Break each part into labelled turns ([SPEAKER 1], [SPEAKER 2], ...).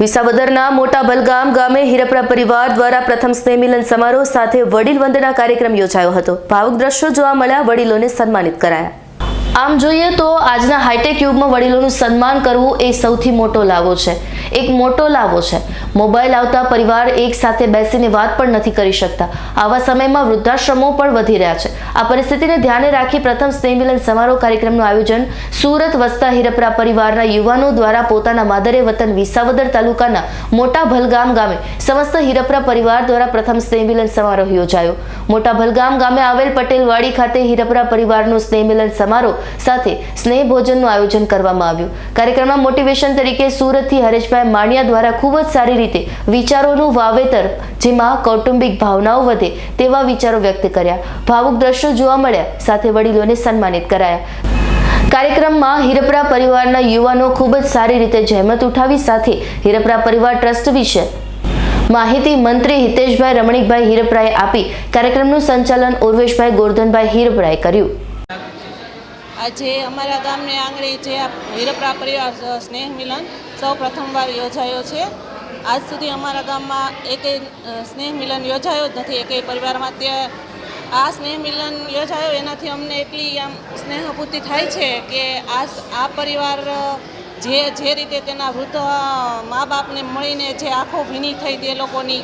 [SPEAKER 1] વિસાવદરના મોટા બલગામ ગામે હિરપરા પરિવાર દ્વારા પ્રથમ સ્નેહ મિલન સમારોહ સાથે વડીલ વંદના કાર્યક્રમ યોજાયો હતો. ભાવુક દ્રશ્યો જોવા મળ્યા, વડીલોને સન્માનિત કરાયા. આમ જોઈએ તો આજના હાઈટેક યુગમાં વડીલોનું સન્માન કરવું એ સૌથી મોટો લાવો છે. એક મોટો લાવો છે. મોબાઈલ આવતા પરિવાર એક સાથે બેસીને વાત પણ નથી કરી શકતા. આવા સમયમાં વૃદ્ધાશ્રમો પણ વધી રહ્યા છે. આ પરિસ્થિતિને ધ્યાને રાખી પ્રથમ સ્નેહ મિલન સમારોહ કાર્યક્રમનું આયોજન સુરત વસતા હિરપરા પરિવારના યુવાનો દ્વારા પોતાના માદરે વતન વિસાવદર તાલુકાના મોટા ભલગામ ગામે સમસ્ત હિરપરા પરિવાર દ્વારા પ્રથમ સ્નેહ મિલન સમારોહ યોજાયો. મોટા ભલગામ ગામે આવેલ પટેલવાડી ખાતે હિરપરા પરિવારનો સ્નેહ મિલન સમારોહ સાથે સ્નેહ ભોજનનું આયોજન કરવામાં આવ્યું. કાર્યક્રમમાં મોટિવેશન તરીકે સુરતથી હરેશભાઈ માણિયા દ્વારા ખૂબ જ સારી રીતે વિચારોનું વાવેતર, જેમાં કૌટુંબિક ભાવનાઓ વધે તેવા વિચારો વ્યક્ત કર્યા. ભાવુક દ્રશ્યો જોવા મળ્યા, સાથે વડીલોને સન્માનિત કરાયા. કાર્યક્રમમાં હિરપરા પરિવારના યુવાનો ખૂબ જ સારી રીતે જહેમત ઉઠાવી સાથે હિરપરા પરિવાર ટ્રસ્ટ વિશે માહિતી મંત્રી હિતેશભાઈ રમણીકભાઈ હિરપરાએ આપી. કાર્યક્રમનું સંચાલન ઉર્વેશભાઈ ગોરધનભાઈ હિરપરાએ કર્યું.
[SPEAKER 2] આજે અમારા ગામને આંગણે જે હિરપરા પરિવાર સ્નેહ મિલન સૌ પ્રથમવાર યોજાયો છે. આજ સુધી અમારા ગામમાં એકેય સ્નેહ મિલન યોજાયો જ નથી. એકેય પરિવારમાં તે આ સ્નેહ મિલન યોજાયો, એનાથી અમને એટલી આમ સ્નેહભૂતિ થાય છે કે આ આ પરિવાર જે જે રીતે તેના વૃદ્ધ મા બાપને મળીને જે આંખો ભીની થઈ તે લોકોની,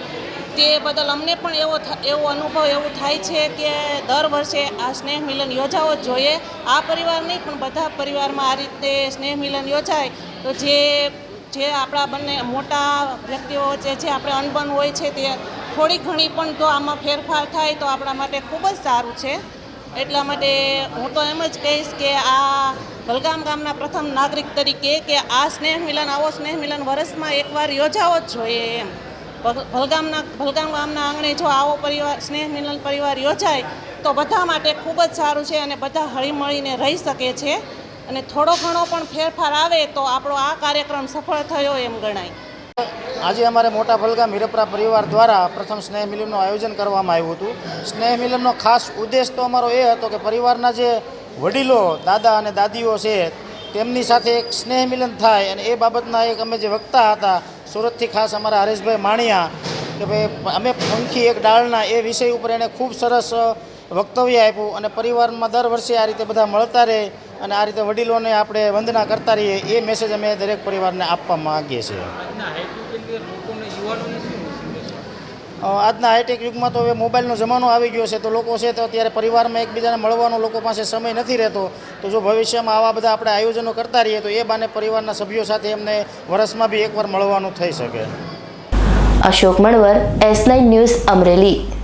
[SPEAKER 2] તે બદલ અમને પણ એવો એવો અનુભવ એવું થાય છે કે દર વર્ષે આ સ્નેહ મિલન યોજાવો જ જોઈએ. આ પરિવાર નહીં, પણ બધા પરિવારમાં આ રીતે સ્નેહ મિલન યોજાય. તો જે જે આપણા બંને મોટા વ્યક્તિઓ વચ્ચે જે આપણે અનબન હોય છે તે થોડી ઘણી પણ તો આમાં ફેરફાર થાય તો આપણા માટે ખૂબ જ સારું છે. એટલા માટે હું તો એમ જ કહીશ કે આ બલગામ ગામના પ્રથમ નાગરિક તરીકે કે આ સ્નેહ મિલન, આવો સ્નેહ મિલન વર્ષમાં એકવાર યોજાવો જ જોઈએ એમ. ભલગામના, ભલગામ ગામના આંગણે જો આવો પરિવાર, સ્નેહ મિલન પરિવાર યોજાય તો બધા માટે ખૂબ જ સારું છે અને બધા હળીમળીને રહી શકે છે. અને થોડો ઘણો પણ ફેરફાર આવે તો આપણો આ કાર્યક્રમ સફળ થયો એમ ગણાય.
[SPEAKER 3] આજે અમારે મોટા ભલગામ હિરપરા પરિવાર દ્વારા પ્રથમ સ્નેહ મિલનનું આયોજન કરવામાં આવ્યું હતું. સ્નેહ મિલનનો ખાસ ઉદ્દેશ તો અમારો એ હતો કે પરિવારના જે વડીલો, દાદા અને દાદીઓ છે, તેમની સાથે એક સ્નેહ મિલન થાય અને એ બાબતના એક અમે જે વક્તા હતા, સુરતથી ખાસ અમારા હરેશભાઈ માણિયા, કે ભાઈ, અમે પંખી એક ડાળના એ વિષય ઉપર એણે ખૂબ સરસ વક્તવ્ય આપ્યું અને પરિવારમાં દર વર્ષે આ રીતે બધા મળતા રહે અને આ રીતે વડીલોને આપણે વંદના કરતા રહીએ એ મેસેજ અમે દરેક પરિવારને આપવા માગીએ છીએ. આજના હાઈટેક યુગમાં તો હવે મોબાઈલનો જમાનો આવી ગયો છે તો લોકો છે તો અત્યારે પરિવારમાં એકબીજાને મળવાનો લોકો પાસે સમય નથી રહેતો. તો જો ભવિષ્યમાં આવા બધા આપણે આયોજનો કરતા રહીએ તો એ બાને પરિવારના સભ્યો સાથે એમને વર્ષમાં બી એકવાર મળવાનું થઈ શકે.
[SPEAKER 1] Ashok Manvar S nine news Amreli.